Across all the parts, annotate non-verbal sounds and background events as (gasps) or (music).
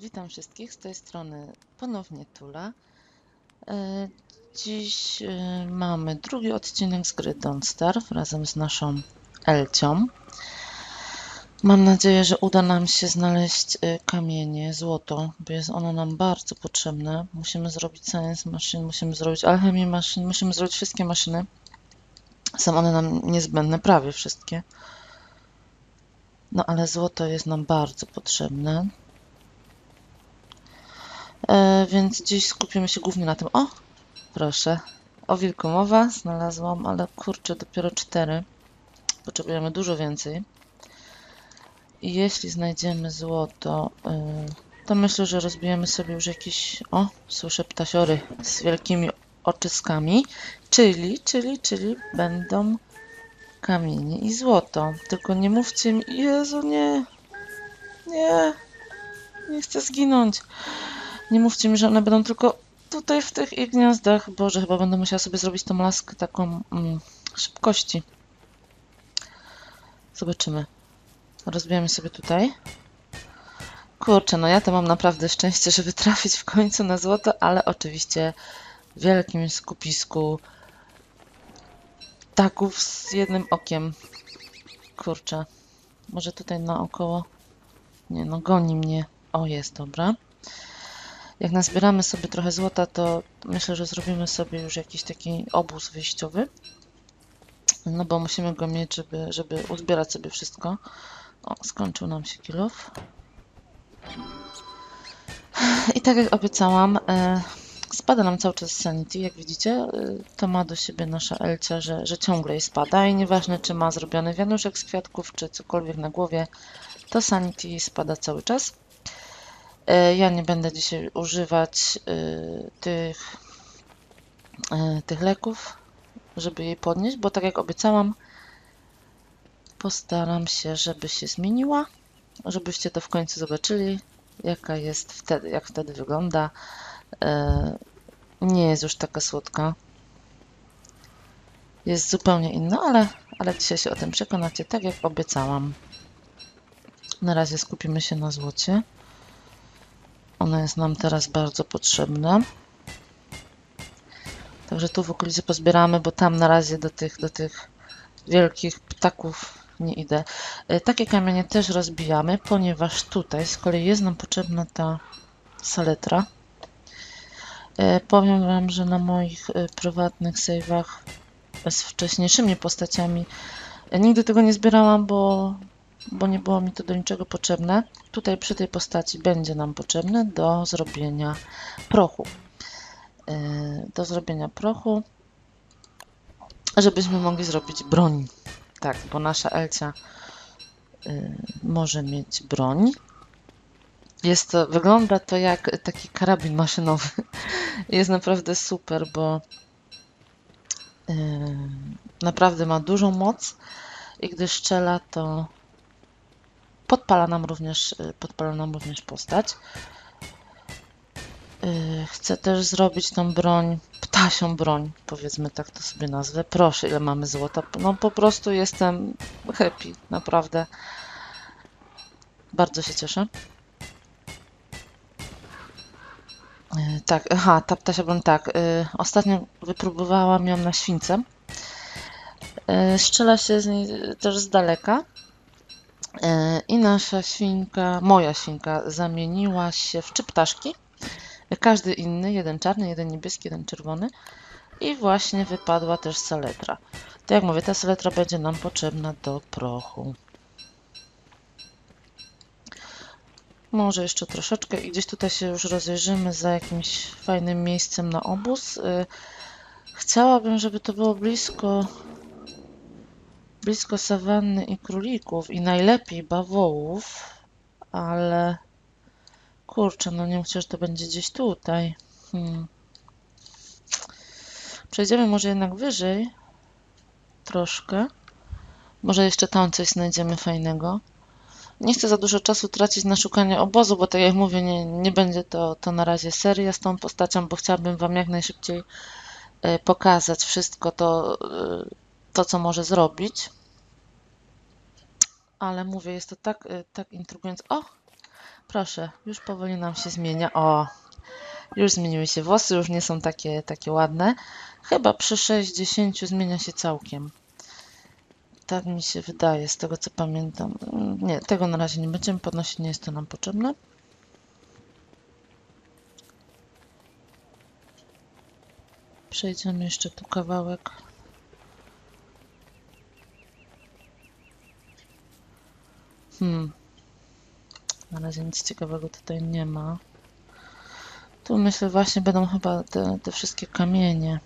Witam wszystkich z tej strony ponownie Tula. E, Dziś e, mamy drugi odcinek z gry Don't Starve razem z naszą Elcią. Mam nadzieję, że uda nam się znaleźć e, kamienie, złoto, bo jest ono nam bardzo potrzebne. Musimy zrobić science machine, musimy zrobić alchemię maszyn, musimy zrobić wszystkie maszyny. Są one nam niezbędne, prawie wszystkie. No ale złoto jest nam bardzo potrzebne. Więc dziś skupimy się głównie na tym. O, proszę. O wilku mowa, znalazłam, ale kurczę, dopiero cztery. Potrzebujemy dużo więcej. I jeśli znajdziemy złoto, y, to myślę, że rozbijemy sobie już jakiś. O, słyszę ptasiory z wielkimi oczyskami. Czyli, czyli, czyli będą kamienie i złoto. Tylko nie mówcie mi. Jezu, nie. Nie. Nie chcę zginąć. Nie mówcie mi, że one będą tylko tutaj w tych ich gniazdach. Boże, chyba będę musiała sobie zrobić tą laskę taką mm, szybkości. Zobaczymy. Rozbijamy sobie tutaj. Kurczę, no ja to mam naprawdę szczęście, żeby trafić w końcu na złoto, ale oczywiście w wielkim skupisku ptaków z jednym okiem. Kurczę. Może tutaj naokoło. Nie, no goni mnie. O, jest, dobra. Jak nazbieramy sobie trochę złota, to myślę, że zrobimy sobie już jakiś taki obóz wyjściowy. No bo musimy go mieć, żeby, żeby uzbierać sobie wszystko. O, skończył nam się kilof. I tak jak obiecałam, e, spada nam cały czas sanity, jak widzicie. E, to ma do siebie nasza Elcia, że, że ciągle jej spada i nieważne czy ma zrobiony wianuszek z kwiatków, czy cokolwiek na głowie, to sanity spada cały czas. E, Ja nie będę dzisiaj używać y, tych, y, tych leków, żeby jej podnieść, bo tak jak obiecałam, postaram się, żeby się zmieniła, żebyście to w końcu zobaczyli, jaka jest wtedy, jak wtedy wygląda. E, Nie jest już taka słodka. Jest zupełnie inna, ale, ale dzisiaj się o tym przekonacie, tak jak obiecałam. Na razie skupimy się na złocie. Ono jest nam teraz bardzo potrzebne. Także tu w okolicy pozbieramy, bo tam na razie do tych, do tych wielkich ptaków nie idę. E, Takie kamienie też rozbijamy, ponieważ tutaj z kolei jest nam potrzebna ta saletra. E, Powiem Wam, że na moich e, prywatnych save'ach z wcześniejszymi postaciami nigdy tego nie zbierałam, bo, bo nie było mi to do niczego potrzebne. Tutaj przy tej postaci będzie nam potrzebne do zrobienia prochu. E, Do zrobienia prochu, żebyśmy mogli zrobić broń. Tak, bo nasza Elcia y, może mieć broń. Jest to, wygląda to jak taki karabin maszynowy. (laughs) Jest naprawdę super, bo y, naprawdę ma dużą moc i gdy strzela, to podpala nam również, y, podpala nam również postać. Y, Chcę też zrobić tą broń, ptasią broń, powiedzmy tak to sobie nazwę. Proszę, ile mamy złota. No po prostu jestem happy, naprawdę. Bardzo się cieszę. Y, Tak, aha, ta ptasia broń, tak. Ostatnio wypróbowałam ją na śwince. Strzela się z niej też z daleka. Y, I nasza świnka, moja świnka, zamieniła się w trzy ptaszki. Każdy inny, jeden czarny, jeden niebieski, jeden czerwony. I właśnie wypadła też saletra. Tak jak mówię, ta saletra będzie nam potrzebna do prochu. Może jeszcze troszeczkę i gdzieś tutaj się już rozejrzymy za jakimś fajnym miejscem na obóz. Y, Chciałabym, żeby to było blisko blisko sawanny i królików i najlepiej bawołów, ale kurczę, no nie myślę, że to będzie gdzieś tutaj. Hmm. Przejdziemy może jednak wyżej troszkę. Może jeszcze tam coś znajdziemy fajnego. Nie chcę za dużo czasu tracić na szukanie obozu, bo tak jak mówię, nie, nie będzie to, to na razie seria z tą postacią, bo chciałabym Wam jak najszybciej e, pokazać wszystko to, e, to co może zrobić. Ale mówię, jest to tak, e, tak intrygujące. O! Proszę, już powoli nam się zmienia. O, już zmieniły się włosy, już nie są takie, takie ładne. Chyba przy 60 zmienia się całkiem. Tak mi się wydaje, z tego co pamiętam. Mm, Nie, tego na razie nie będziemy podnosić, nie jest to nam potrzebne. Przejdziemy jeszcze tu kawałek. Hmm. Na razie nic ciekawego tutaj nie ma. Tu myślę właśnie będą chyba te, te wszystkie kamienie.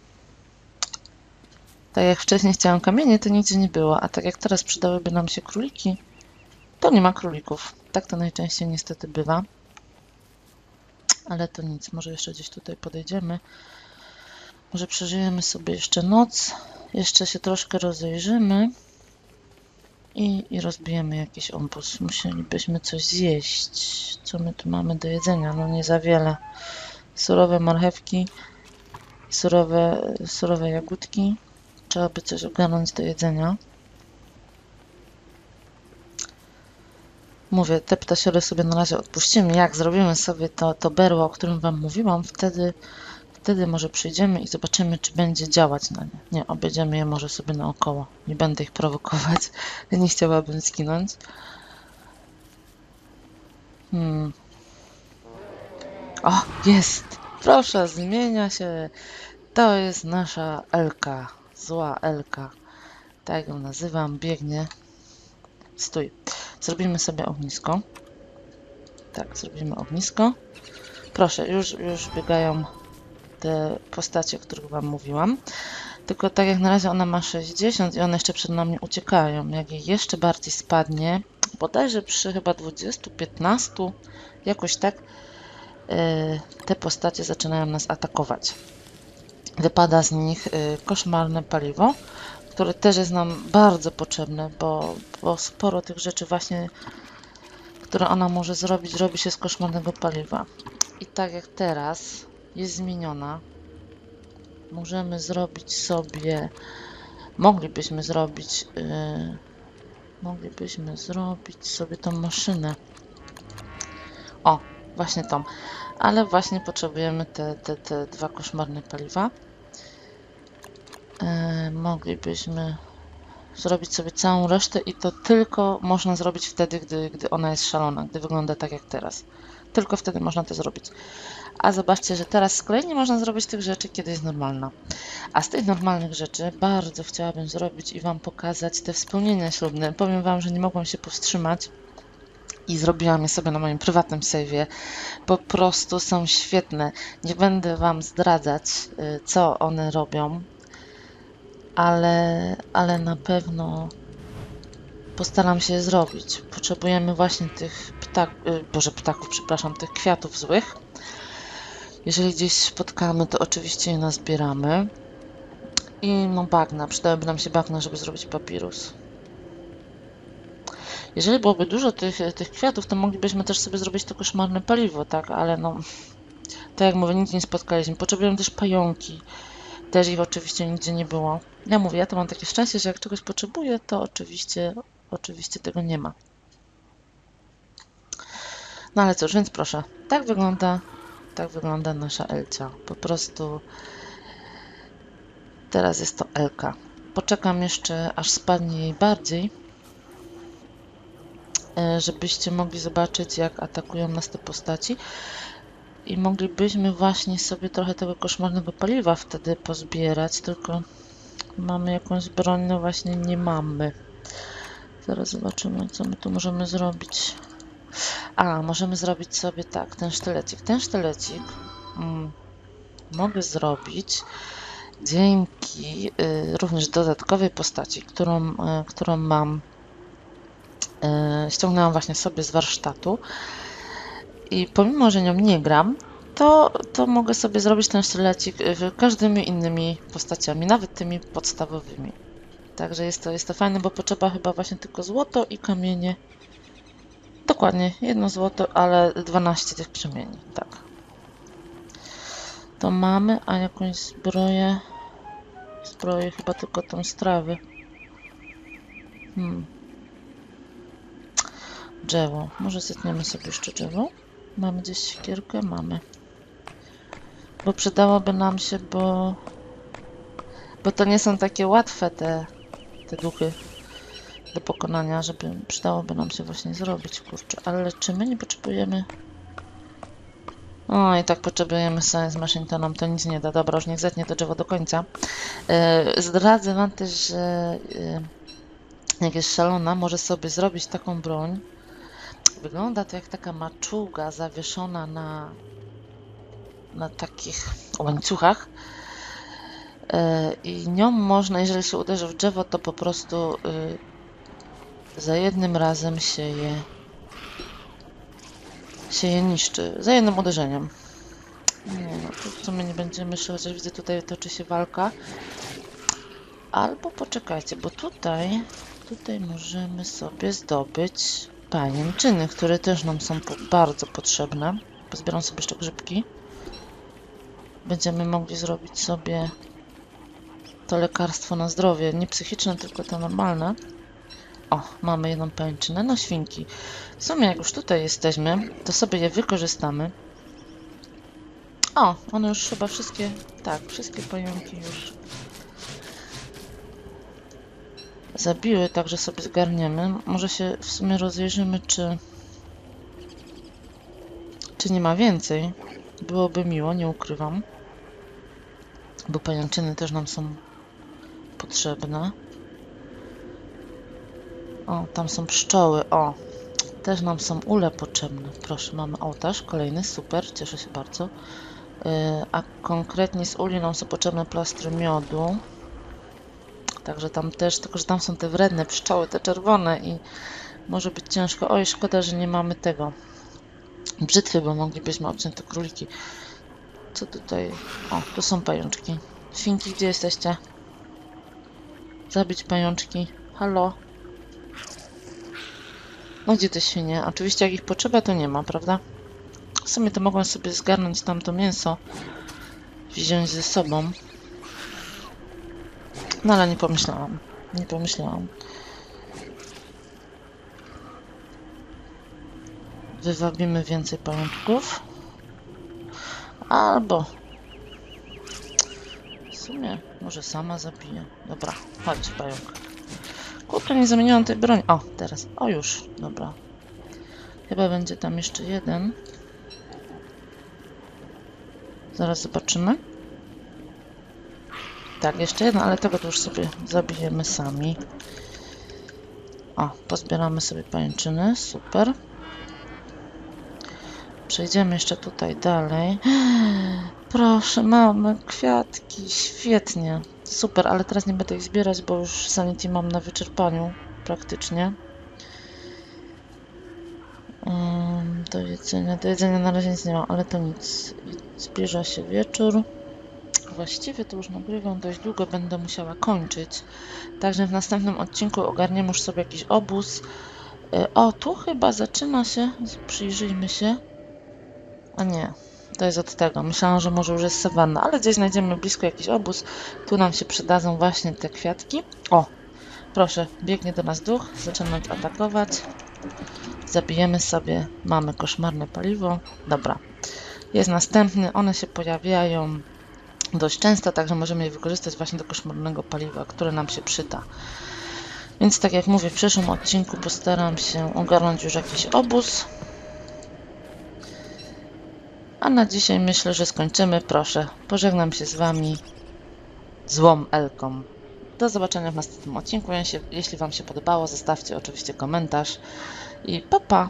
Tak jak wcześniej chciałam kamienie, to nigdzie nie było, a tak jak teraz przydałyby nam się króliki, to nie ma królików. Tak to najczęściej niestety bywa. Ale to nic, może jeszcze gdzieś tutaj podejdziemy. Może przeżyjemy sobie jeszcze noc, jeszcze się troszkę rozejrzymy i, i rozbijemy jakiś obóz. Musielibyśmy coś zjeść. Co my tu mamy do jedzenia? No nie za wiele. Surowe marchewki, surowe, surowe jagódki. Trzeba by coś ogarnąć do jedzenia. Mówię, te ptasiory sobie na razie odpuścimy. Jak zrobimy sobie to, to berło, o którym Wam mówiłam, wtedy, wtedy może przyjdziemy i zobaczymy, czy będzie działać na nie. Nie, obejdziemy je może sobie naokoło. Nie będę ich prowokować. (laughs) Nie chciałabym skinąć. Hmm. O, jest! Proszę, zmienia się. To jest nasza Elka. Zła Elka. Tak ją nazywam. Biegnie. Stój. Zrobimy sobie ognisko. Tak, zrobimy ognisko. Proszę, już, już biegają te postacie, o których Wam mówiłam. Tylko tak jak na razie ona ma 60 i one jeszcze przed nami uciekają. Jak jej jeszcze bardziej spadnie, bodajże przy chyba 20, 15, jakoś tak, yy, te postacie zaczynają nas atakować. Wypada z nich yy, koszmarne paliwo, które też jest nam bardzo potrzebne, bo, bo sporo tych rzeczy właśnie, które ona może zrobić, robi się z koszmarnego paliwa. I tak jak teraz jest zmieniona, możemy zrobić sobie, moglibyśmy zrobić, yy, moglibyśmy zrobić sobie tą maszynę. O, właśnie tą. Ale właśnie potrzebujemy te, te, te dwa koszmarne paliwa. Yy, moglibyśmy zrobić sobie całą resztę i to tylko można zrobić wtedy, gdy, gdy ona jest szalona, gdy wygląda tak jak teraz. Tylko wtedy można to zrobić. A zobaczcie, że teraz z kolei nie można zrobić tych rzeczy, kiedy jest normalna. A z tych normalnych rzeczy bardzo chciałabym zrobić i Wam pokazać te wspomnienia ślubne. Powiem Wam, że nie mogłam się powstrzymać i zrobiłam je sobie na moim prywatnym save'ie. Po prostu są świetne. Nie będę Wam zdradzać, y, co one robią, ale, ale na pewno postaram się je zrobić. Potrzebujemy właśnie tych ptaków, boże ptaków, przepraszam, tych kwiatów złych. Jeżeli gdzieś spotkamy, to oczywiście je nazbieramy. I no bagna, przydałyby nam się bagna, żeby zrobić papirus. Jeżeli byłoby dużo tych, tych kwiatów, to moglibyśmy też sobie zrobić to koszmarne paliwo, tak? Ale no, tak jak mówię, nic nie spotkaliśmy. Potrzebujemy też pająki. Też ich oczywiście nigdzie nie było. Ja mówię, ja to mam takie szczęście, że jak czegoś potrzebuję, to oczywiście, oczywiście tego nie ma. No ale cóż, więc proszę, tak wygląda, tak wygląda nasza Elcia. Po prostu teraz jest to Elka. Poczekam jeszcze, aż spadnie jej bardziej, e, żebyście mogli zobaczyć, jak atakują nas te postaci. I moglibyśmy właśnie sobie trochę tego koszmarnego paliwa wtedy pozbierać, tylko mamy jakąś broń, no właśnie nie mamy. Zaraz zobaczymy, co my tu możemy zrobić. A, możemy zrobić sobie tak, ten sztylecik. Ten sztylecik mm, mogę zrobić dzięki y, również dodatkowej postaci, którą, y, którą mam. Y, ściągnęłam właśnie sobie z warsztatu. I pomimo, że nią nie gram, to, to mogę sobie zrobić ten sztylecik każdymi innymi postaciami, nawet tymi podstawowymi. Także jest to, jest to fajne, bo potrzeba chyba właśnie tylko złoto i kamienie. Dokładnie, jedno złoto, ale 12 tych krzemieni, tak. To mamy, a jakąś zbroję... Zbroję chyba tylko tą strawy. Hmm. Drzewo. Może zetniemy sobie jeszcze drzewo? Mamy gdzieś siekierkę? Mamy. Bo przydałoby nam się, bo... Bo to nie są takie łatwe te, te duchy do pokonania, żeby przydałoby nam się właśnie zrobić, kurczę. Ale czy my nie potrzebujemy... O, i tak potrzebujemy Science Machine, to nam to nic nie da. Dobra, już niech zetnie to drzewo do końca. E, zdradzę wam też, że e, jak jest szalona, może sobie zrobić taką broń. Wygląda to jak taka maczuga zawieszona na, na takich łańcuchach. E, I nią można, jeżeli się uderzy w drzewo, to po prostu y, za jednym razem się je, się je niszczy. Za jednym uderzeniem. Nie no, to w sumie nie będziemy szli, chociaż widzę tutaj toczy się walka. Albo poczekajcie, bo tutaj, tutaj możemy sobie zdobyć pajęczyny, które też nam są po, bardzo potrzebne. Pozbieram sobie jeszcze grzybki. Będziemy mogli zrobić sobie to lekarstwo na zdrowie. Nie psychiczne, tylko to normalne. O, mamy jedną pajęczynę. No świnki. W sumie jak już tutaj jesteśmy, to sobie je wykorzystamy. O, one już chyba wszystkie, tak, wszystkie pająki już zabiły, także sobie zgarniemy. Może się w sumie rozejrzymy, czy czy nie ma więcej. Byłoby miło, nie ukrywam. Bo pajęczyny też nam są potrzebne. O, tam są pszczoły. O, też nam są ule potrzebne. Proszę, mamy ołtarz, kolejny, super, cieszę się bardzo. Yy, a konkretnie z uli nam są potrzebne plastry miodu. Także tam też, tylko że tam są te wredne pszczoły, te czerwone i może być ciężko. Oj, szkoda, że nie mamy tego brzytwy, bo moglibyśmy obciąć te króliki. Co tutaj? O, tu są pajączki. Świnki, gdzie jesteście? Zabić pajączki. Halo? No gdzie świnie? Oczywiście jak ich potrzeba, to nie ma, prawda? W sumie to mogłem sobie zgarnąć tamto mięso. Wziąć ze sobą. No ale nie pomyślałam. Nie pomyślałam. Wywabimy więcej pajączków. Albo... W sumie może sama zabiję. Dobra, chodź pająk. Kurczę, nie zamieniłam tej broni. O, teraz. O, już. Dobra. Chyba będzie tam jeszcze jeden. Zaraz zobaczymy. Tak, jeszcze jeden, ale tego to już sobie zabijemy sami. O, pozbieramy sobie pajęczyny. Super. Przejdziemy jeszcze tutaj dalej. (gasps) Proszę, mamy kwiatki. Świetnie. Super, ale teraz nie będę ich zbierać, bo już sanity mam na wyczerpaniu praktycznie. Do jedzenia, do jedzenia na razie nic nie mam, ale to nic. Zbliża się wieczór. Właściwie to już nagrywam dość długo, będę musiała kończyć. Także w następnym odcinku ogarniemy już sobie jakiś obóz. E, O, tu chyba zaczyna się, przyjrzyjmy się. A nie, to jest od tego. Myślałam, że może już jest sawanna, ale gdzieś znajdziemy blisko jakiś obóz. Tu nam się przydadzą właśnie te kwiatki. O, proszę, biegnie do nas duch, zaczyna atakować. Zabijemy sobie, mamy koszmarne paliwo. Dobra, jest następny, one się pojawiają dość często, także możemy je wykorzystać właśnie do koszmarnego paliwa, które nam się przyda. Więc tak jak mówię, w przyszłym odcinku postaram się ogarnąć już jakiś obóz. A na dzisiaj myślę, że skończymy. Proszę, pożegnam się z Wami złą Elką. Do zobaczenia w następnym odcinku. Jeśli Wam się podobało, zostawcie oczywiście komentarz i pa pa!